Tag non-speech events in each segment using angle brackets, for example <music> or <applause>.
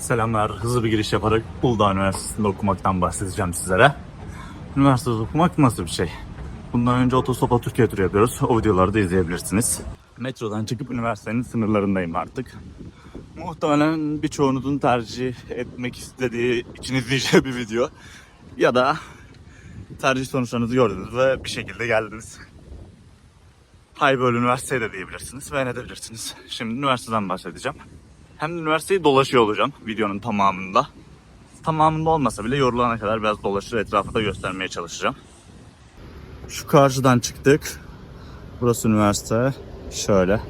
Selamlar. Hızlı bir giriş yaparak Uludağ Üniversitesi'nde okumaktan bahsedeceğim sizlere. Üniversitede okumak nasıl bir şey? Bundan önce otostopla Türkiye turu yapıyoruz. O videoları da izleyebilirsiniz. Metrodan çıkıp üniversitenin sınırlarındayım artık. Muhtemelen birçoğunuzun tercih etmek istediği, için izleyeceği bir video. Ya da tercih sonuçlarınızı gördünüz ve bir şekilde geldiniz. Hay böyle üniversiteye de diyebilirsiniz ve ne. Şimdi üniversiteden bahsedeceğim. Hem de üniversiteyi dolaşıyor olacağım videonun tamamında. Tamamında olmasa bile yorulana kadar biraz dolaşır etrafı da göstermeye çalışacağım. Şu karşıdan çıktık. Burası üniversite. Şöyle.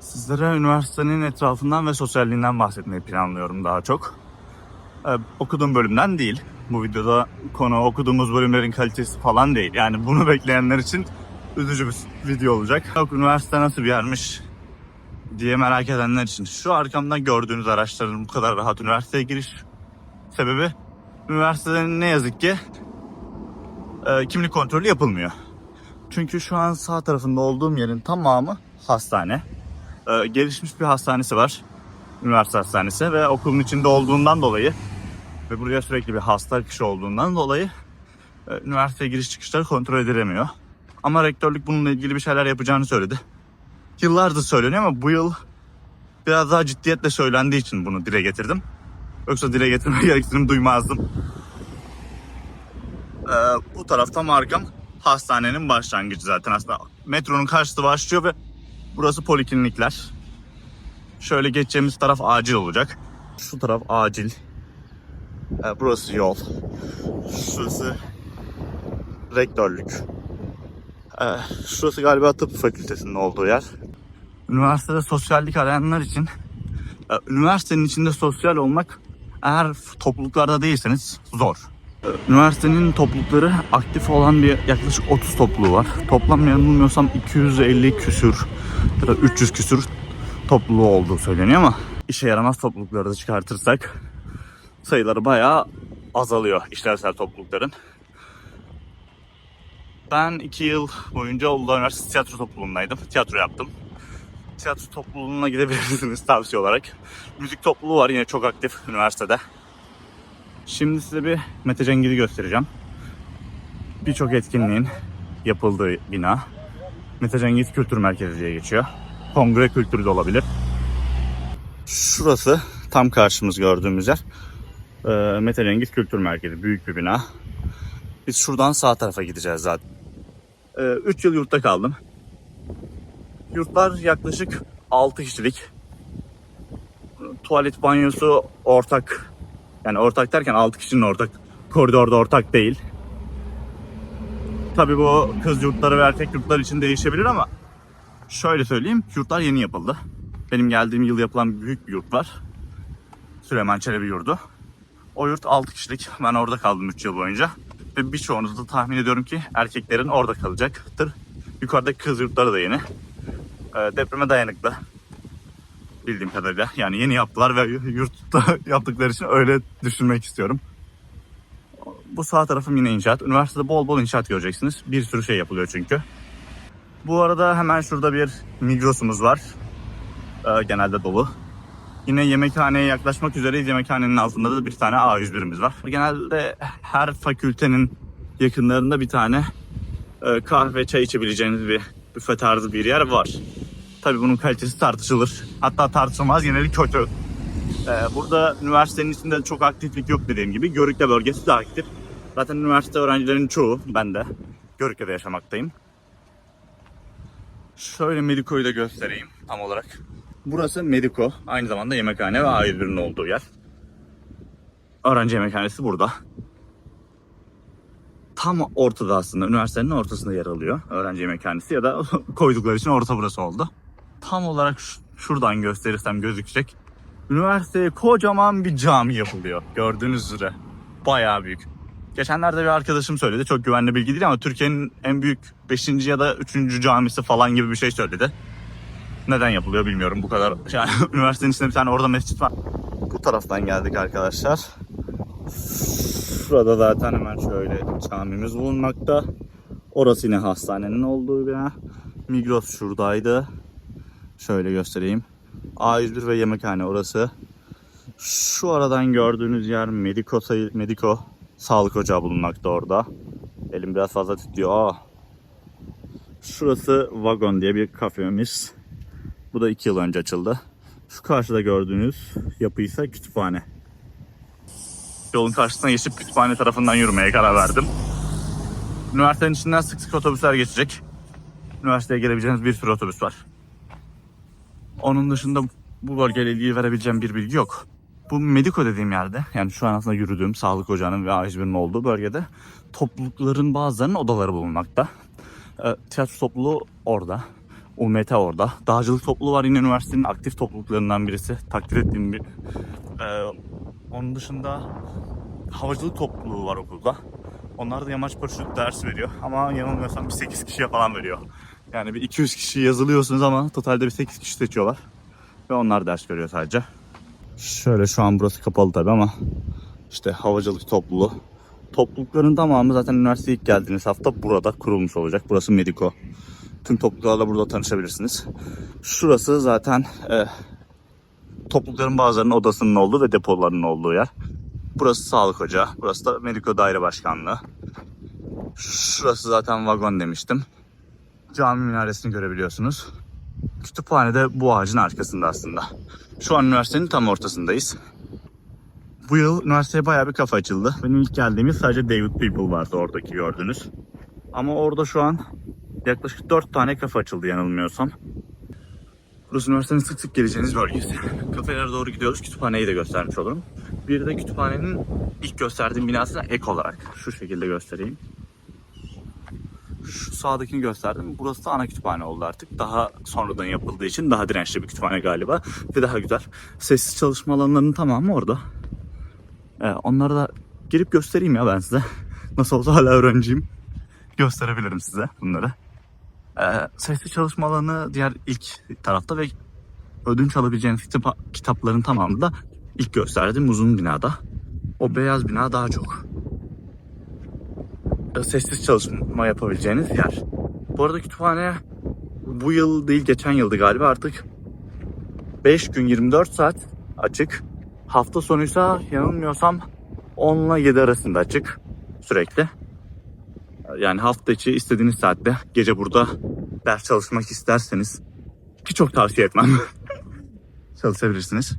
Sizlere üniversitenin etrafından ve sosyalliğinden bahsetmeyi planlıyorum daha çok. Ee, okuduğum bölümden değil. Bu videoda konu okuduğumuz bölümlerin kalitesi falan değil. Yani bunu bekleyenler için üzücü bir video olacak. Yok üniversite nasıl bir yermiş diye merak edenler için. Şu arkamdan gördüğünüz araçların bu kadar rahat üniversiteye giriş sebebi üniversitenin ne yazık ki e, kimlik kontrolü yapılmıyor. Çünkü şu an sağ tarafında olduğum yerin tamamı hastane. E, gelişmiş bir hastanesi var. Üniversite hastanesi ve okulun içinde olduğundan dolayı ve buraya sürekli bir hasta akışı olduğundan dolayı e, üniversiteye giriş çıkışları kontrol edilemiyor. Ama rektörlük bununla ilgili bir şeyler yapacağını söyledi. Yıllardır söyleniyor ama bu yıl biraz daha ciddiyetle söylendiği için bunu dile getirdim. Yoksa dile getirme <laughs> gereksinimi duymazdım. Ee, bu tarafta markam hastanenin başlangıcı zaten aslında. Metronun karşısı başlıyor ve burası poliklinikler. Şöyle geçeceğimiz taraf acil olacak. Şu taraf acil. Ee, burası yol. Şurası rektörlük. Ee, şurası galiba tıp fakültesinin olduğu yer. Üniversitede sosyallik arayanlar için e, üniversitenin içinde sosyal olmak eğer topluluklarda değilseniz zor. E, Üniversitenin toplulukları aktif olan bir yaklaşık 30 topluluğu var. Toplam yanılmıyorsam 250 küsür ya da 300 küsür topluluğu olduğu söyleniyor ama işe yaramaz toplulukları da çıkartırsak sayıları bayağı azalıyor işlevsel toplulukların. Ben iki yıl boyunca Uludağ Üniversitesi tiyatro topluluğundaydım. Tiyatro yaptım. Tiyatro topluluğuna gidebilirsiniz tavsiye olarak. Müzik topluluğu var yine çok aktif üniversitede. Şimdi size bir Mete Cengiz'i göstereceğim. Birçok etkinliğin yapıldığı bina. Mete Cengiz Kültür Merkezi diye geçiyor. Kongre kültürü de olabilir. Şurası tam karşımız gördüğümüz yer. Ee, Mete Cengiz Kültür Merkezi. Büyük bir bina. Biz şuradan sağ tarafa gideceğiz zaten. 3 yıl yurtta kaldım. Yurtlar yaklaşık 6 kişilik. Tuvalet banyosu ortak. Yani ortak derken 6 kişinin ortak. Koridorda ortak değil. Tabii bu kız yurtları ve erkek yurtlar için değişebilir ama şöyle söyleyeyim. Yurtlar yeni yapıldı. Benim geldiğim yıl yapılan büyük bir yurt var. Süleyman Çelebi yurdu. O yurt 6 kişilik. Ben orada kaldım 3 yıl boyunca. Ve birçoğunuz da tahmin ediyorum ki erkeklerin orada kalacaktır. Yukarıdaki kız yurtları da yeni. Ee, depreme dayanıklı. Bildiğim kadarıyla. Yani yeni yaptılar ve yurtta <laughs> yaptıkları için öyle düşünmek istiyorum. Bu sağ tarafım yine inşaat. Üniversitede bol bol inşaat göreceksiniz. Bir sürü şey yapılıyor çünkü. Bu arada hemen şurada bir Migros'umuz var. Ee, genelde dolu. Yine yemekhaneye yaklaşmak üzereyiz. Yemekhanenin altında da bir tane A101'imiz var. Genelde her fakültenin yakınlarında bir tane e, kahve, çay içebileceğiniz bir büfe tarzı bir yer var. Tabii bunun kalitesi tartışılır. Hatta tartışılmaz geneli kötü. Ee, burada üniversitenin içinde çok aktiflik yok dediğim gibi. Görükle bölgesi de aktif. Zaten üniversite öğrencilerinin çoğu, ben de Görükle'de yaşamaktayım. Şöyle Mediko'yu da göstereyim tam olarak. Burası Mediko. Aynı zamanda yemekhane ve A101'in olduğu yer. Öğrenci yemekhanesi burada. Tam ortada aslında. Üniversitenin ortasında yer alıyor. Öğrenci yemekhanesi ya da <laughs> koydukları için orta burası oldu. Tam olarak şuradan gösterirsem gözükecek. Üniversiteye kocaman bir cami yapılıyor. Gördüğünüz üzere. Bayağı büyük. Geçenlerde bir arkadaşım söyledi. Çok güvenli bilgi değil ama Türkiye'nin en büyük 5. ya da 3. camisi falan gibi bir şey söyledi. Neden yapılıyor bilmiyorum bu kadar. Yani <laughs> üniversitenin içinde bir tane orada mescit var. Bu taraftan geldik arkadaşlar. Şurada zaten hemen şöyle camimiz bulunmakta. Orası yine hastanenin olduğu bina. Migros şuradaydı. Şöyle göstereyim. A101 ve yemekhane orası. Şu aradan gördüğünüz yer Mediko, sayı, Mediko sağlık ocağı bulunmakta orada. Elim biraz fazla titriyor. Aa. Şurası Vagon diye bir kafemiz. Bu da 2 yıl önce açıldı. Şu karşıda gördüğünüz yapı ise kütüphane. Yolun karşısına geçip kütüphane tarafından yürümeye karar verdim. Üniversitenin içinden sık sık otobüsler geçecek. Üniversiteye gelebileceğiniz bir sürü otobüs var. Onun dışında bu bölgeyle ilgili verebileceğim bir bilgi yok. Bu Mediko dediğim yerde yani şu an aslında yürüdüğüm sağlık ocağının ve A101'in olduğu bölgede toplulukların bazılarının odaları bulunmakta. E, tiyatro topluluğu orada. UMT orada. Dağcılık topluluğu var yine üniversitenin aktif topluluklarından birisi. Takdir ettiğim bir. E, onun dışında havacılık topluluğu var okulda. Onlar da yamaç paraşüt dersi veriyor. Ama yanılmıyorsam bir 8 kişiye falan veriyor. Yani bir 200 kişi yazılıyorsunuz ama totalde bir 8 kişi seçiyorlar. Ve onlar ders görüyor sadece. Şöyle şu an burası kapalı tabi ama işte havacılık topluluğu. Toplulukların tamamı zaten üniversiteye ilk geldiğiniz hafta burada kurulmuş olacak. Burası Mediko. Tüm topluluklarla burada tanışabilirsiniz. Şurası zaten e, toplulukların bazılarının odasının olduğu ve depolarının olduğu yer. Burası sağlık ocağı. Burası da Mediko Daire Başkanlığı. Şurası zaten vagon demiştim. Cami minaresini görebiliyorsunuz. Kütüphane de bu ağacın arkasında aslında. Şu an üniversitenin tam ortasındayız. Bu yıl üniversiteye bayağı bir kafa açıldı. Benim ilk geldiğim yıl sadece David People vardı oradaki gördünüz. Ama orada şu an yaklaşık 4 tane kafa açıldı yanılmıyorsam. Burası üniversitenin sık sık geleceğiniz bölgesi. Kafelere doğru gidiyoruz. Kütüphaneyi de göstermiş olurum. Bir de kütüphanenin ilk gösterdiğim binasına ek olarak şu şekilde göstereyim. Şu sağdakini gösterdim. Burası da ana kütüphane oldu artık. Daha sonradan yapıldığı için daha dirençli bir kütüphane galiba. Ve daha güzel. Sessiz çalışma alanlarının tamamı orada. Ee, onları da girip göstereyim ya ben size. Nasıl olsa hala öğrenciyim. Gösterebilirim size bunları. Ee, sessiz çalışma alanı diğer ilk tarafta ve ödünç alabileceğiniz kitap, kitapların tamamı da ilk gösterdiğim uzun binada. O beyaz bina daha çok e, sessiz çalışma yapabileceğiniz yer. Bu arada kütüphane bu yıl değil geçen yıldı galiba artık 5 gün 24 saat açık. Hafta sonuysa yanılmıyorsam 10 ile 7 arasında açık sürekli. Yani hafta içi istediğiniz saatte gece burada ders çalışmak isterseniz ki çok tavsiye etmem. <laughs> Çalışabilirsiniz.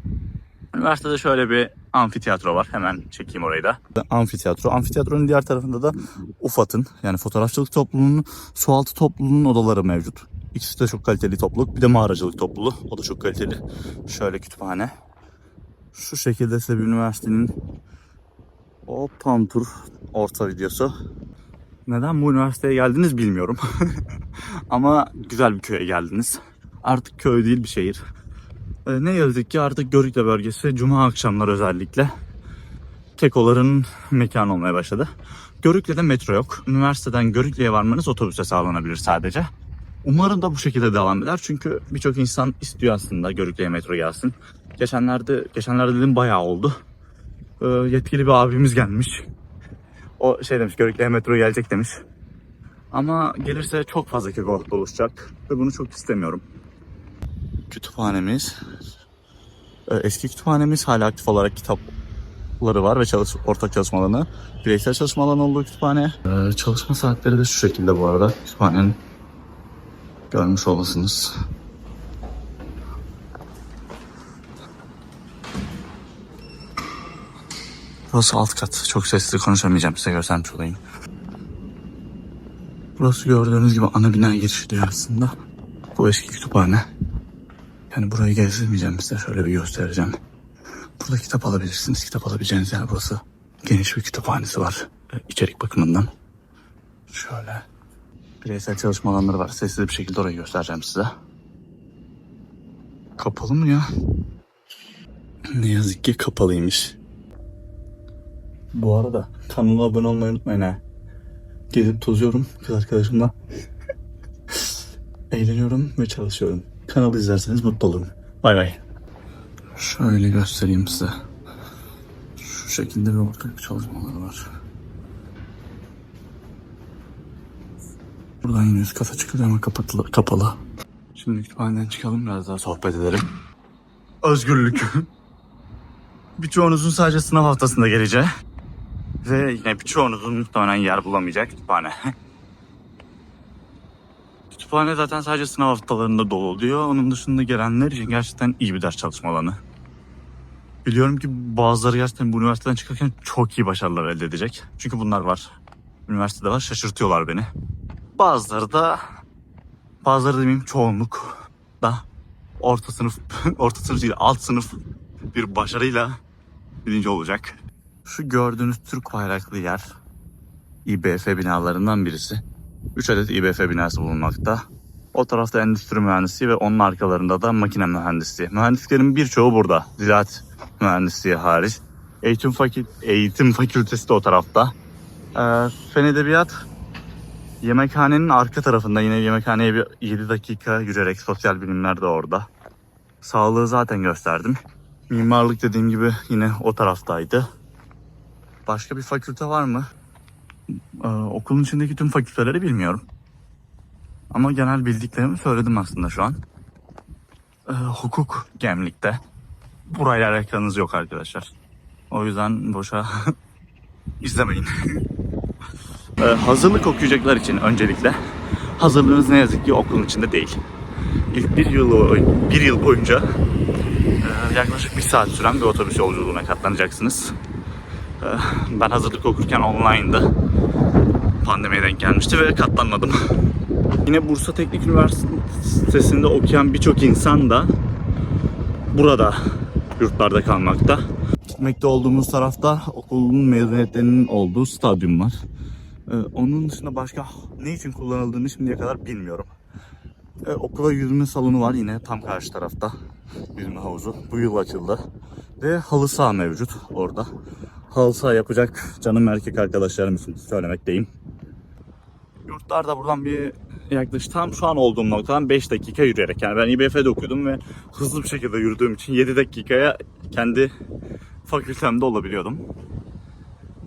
Üniversitede şöyle bir amfiteyatro var. Hemen çekeyim orayı da. Amfiteyatro. Amfiteyatronun diğer tarafında da UFAD'ın yani fotoğrafçılık topluluğunun sualtı topluluğunun odaları mevcut. İkisi de çok kaliteli topluluk. Bir de mağaracılık topluluğu. O da çok kaliteli. Şöyle kütüphane. Şu şekilde size bir üniversitenin o tam orta videosu. Neden bu üniversiteye geldiniz bilmiyorum. <laughs> Ama güzel bir köye geldiniz. Artık köy değil bir şehir. Ee, ne yazık ki artık Görükle bölgesi cuma akşamları özellikle kekoların mekanı olmaya başladı. Görükle'de metro yok. Üniversiteden Görükle'ye varmanız otobüse sağlanabilir sadece. Umarım da bu şekilde devam eder. Çünkü birçok insan istiyor aslında Görükle'ye metro gelsin. Geçenlerde, geçenlerde dedim bayağı oldu. Ee, yetkili bir abimiz gelmiş. O şey demiş Görükle'ye metro gelecek demiş. Ama gelirse çok fazla keko oluşacak. Ve bunu çok istemiyorum. Kütüphanemiz. Ee, Eski kütüphanemiz hala aktif olarak kitapları var ve çalış, ortak çalışma alanı. Bireysel çalışma alanı olduğu kütüphane. Ee, çalışma saatleri de şu şekilde bu arada. Kütüphanenin görmüş olasınız. Burası alt kat. Çok sesli konuşamayacağım size göstermiş olayım. Burası gördüğünüz gibi ana bina girişi diyor aslında. Bu eski kütüphane. Yani burayı gezdirmeyeceğim size. Şöyle bir göstereceğim. Burada kitap alabilirsiniz. Kitap alabileceğiniz yer burası. Geniş bir kütüphanesi var. e, içerik bakımından. Şöyle. Bireysel çalışma alanları var. Sessiz bir şekilde orayı göstereceğim size. Kapalı mı ya? Ne yazık ki kapalıymış. Bu arada kanala abone olmayı unutmayın ha. Gezip tozuyorum kız arkadaşımla. Eğleniyorum ve çalışıyorum. Kanalı izlerseniz mutlu olurum. Bay bay. Şöyle göstereyim size. Şu şekilde bir ortak çalışmalar var. Buradan yine üst kata ama kapatılı, kapalı. Şimdi kütüphaneden çıkalım biraz daha sohbet edelim. Özgürlük. <laughs> birçoğunuzun sadece sınav haftasında geleceği ve yine birçoğunuzun muhtemelen yer bulamayacağı kütüphane. <laughs> kütüphane zaten sadece sınav haftalarında dolu oluyor. Onun dışında gelenler için gerçekten iyi bir ders çalışma alanı. Biliyorum ki bazıları gerçekten bu üniversiteden çıkarken çok iyi başarılar elde edecek. Çünkü bunlar var. Üniversitede var. Şaşırtıyorlar beni. Bazıları da bazıları demeyeyim çoğunluk da orta sınıf <laughs> orta sınıf değil alt sınıf bir başarıyla birinci olacak. Şu gördüğünüz Türk bayraklı yer İBF binalarından birisi. 3 adet İBF binası bulunmakta. O tarafta endüstri mühendisliği ve onun arkalarında da makine mühendisliği. Mühendislerin birçoğu burada. Ziraat mühendisliği hariç. Eğitim, fakül eğitim fakültesi de o tarafta. Ee, fen edebiyat yemekhanenin arka tarafında yine yemekhaneye bir 7 dakika yürüyerek sosyal bilimler de orada. Sağlığı zaten gösterdim. Mimarlık dediğim gibi yine o taraftaydı. Başka bir fakülte var mı? Ee, okulun içindeki tüm fakülteleri bilmiyorum. Ama genel bildiklerimi söyledim aslında şu an. Ee, hukuk gemlikte. Burayla alakanız yok arkadaşlar. O yüzden boşa <laughs> izlemeyin. <laughs> Ee, hazırlık okuyacaklar için öncelikle hazırlığınız ne yazık ki okulun içinde değil. İlk bir yıl, bir yıl boyunca e, yaklaşık bir saat süren bir otobüs yolculuğuna katlanacaksınız. Ee, Ben hazırlık okurken online'da pandemiye denk gelmişti ve katlanmadım. <laughs> Yine Bursa Teknik Üniversitesi'nde okuyan birçok insan da burada yurtlarda kalmakta. Gitmekte olduğumuz tarafta okulun mezuniyetlerinin olduğu stadyum var. Ee, onun dışında başka ne için kullanıldığını şimdiye kadar bilmiyorum. Ee, okula yüzme salonu var yine tam karşı tarafta. Yüzme havuzu. Bu yıl açıldı. Ve halı saha mevcut orada. Halı saha yapacak canım erkek arkadaşlarım için söylemekteyim. Yurtlarda buradan bir yaklaşık tam şu an olduğum noktadan 5 dakika yürüyerek yani ben İBF'de okuyordum ve hızlı bir şekilde yürüdüğüm için 7 dakikaya kendi fakültemde olabiliyordum.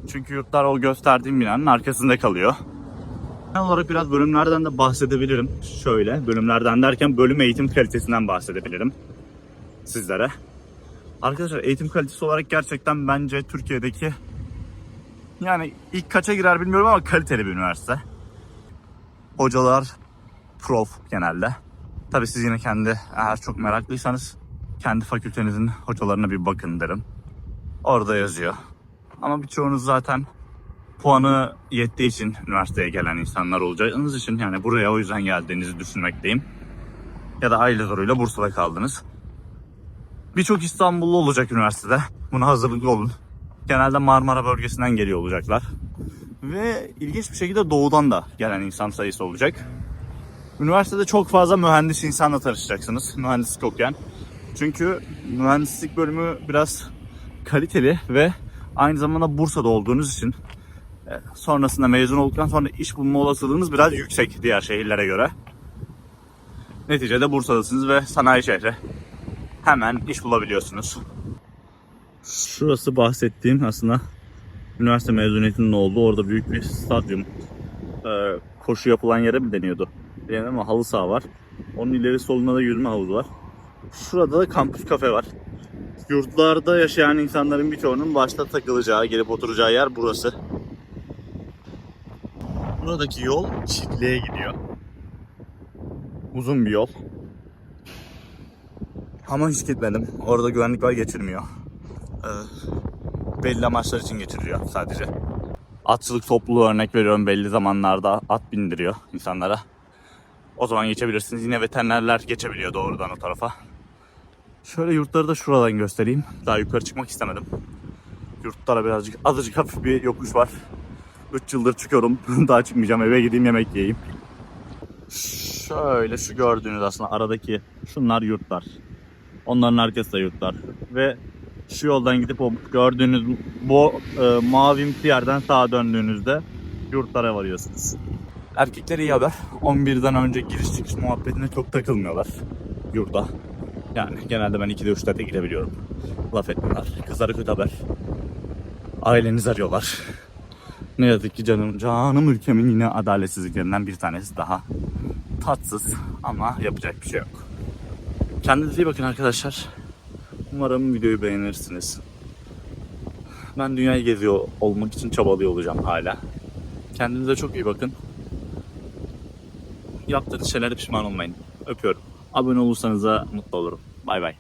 Çünkü yurtlar o gösterdiğim binanın arkasında kalıyor. Genel olarak biraz bölümlerden de bahsedebilirim. Şöyle bölümlerden derken bölüm eğitim kalitesinden bahsedebilirim sizlere. Arkadaşlar eğitim kalitesi olarak gerçekten bence Türkiye'deki yani ilk kaça girer bilmiyorum ama kaliteli bir üniversite. Hocalar prof genelde. Tabii siz yine kendi eğer çok meraklıysanız kendi fakültenizin hocalarına bir bakın derim. Orada yazıyor. Ama birçoğunuz zaten puanı yettiği için üniversiteye gelen insanlar olacağınız için yani buraya o yüzden geldiğinizi düşünmekteyim. Ya da aile zoruyla Bursa'da kaldınız. Birçok İstanbullu olacak üniversitede. Buna hazırlıklı olun. Genelde Marmara bölgesinden geliyor olacaklar. Ve ilginç bir şekilde doğudan da gelen insan sayısı olacak. Üniversitede çok fazla mühendis insanla tanışacaksınız. Mühendislik okuyan. Çünkü mühendislik bölümü biraz kaliteli ve aynı zamanda Bursa'da olduğunuz için e, sonrasında mezun olduktan sonra iş bulma olasılığınız biraz yüksek diğer şehirlere göre. Neticede Bursa'dasınız ve sanayi şehri. Hemen iş bulabiliyorsunuz. Şurası bahsettiğim aslında üniversite mezuniyetinin olduğu orada büyük bir stadyum. Ee, koşu yapılan yere mi deniyordu? Bilmiyorum ama halı saha var. Onun ileri solunda da yüzme havuzu var. Şurada da kampüs kafe var. Yurtlarda yaşayan insanların birçoğunun başta takılacağı, gelip oturacağı yer burası. Buradaki yol çiftliğe gidiyor. Uzun bir yol. Ama hiç gitmedim. Orada güvenlik var geçirmiyor. Ee, belli amaçlar için geçiriliyor sadece. Atçılık topluluğu örnek veriyorum belli zamanlarda at bindiriyor insanlara. O zaman geçebilirsiniz. Yine veterinerler geçebiliyor doğrudan o tarafa. Şöyle yurtları da şuradan göstereyim. Daha yukarı çıkmak istemedim. Yurtlara birazcık azıcık hafif bir yokuş var. 3 yıldır çıkıyorum. <laughs> Daha çıkmayacağım. Eve gideyim yemek yiyeyim. Şöyle şu gördüğünüz aslında aradaki şunlar yurtlar. Onların arkası yurtlar. Ve şu yoldan gidip o gördüğünüz bu e, mavimsi yerden sağa döndüğünüzde yurtlara varıyorsunuz. Erkekler iyi haber. 11'den önce giriş çıkış muhabbetine çok takılmıyorlar yurda. Yani genelde ben 2'de 3'lerde girebiliyorum. Laf etmiyorlar. Kızlara kötü haber. Aileniz arıyorlar. Ne yazık ki canım, canım ülkemin yine adaletsizliklerinden bir tanesi daha. Tatsız ama yapacak bir şey yok. Kendinize iyi bakın arkadaşlar. Umarım videoyu beğenirsiniz. Ben dünyayı geziyor olmak için çabalıyor olacağım hala. Kendinize çok iyi bakın. Yaptığınız şeylere pişman olmayın. Öpüyorum. Abone olursanız da mutlu olurum. Bay bay.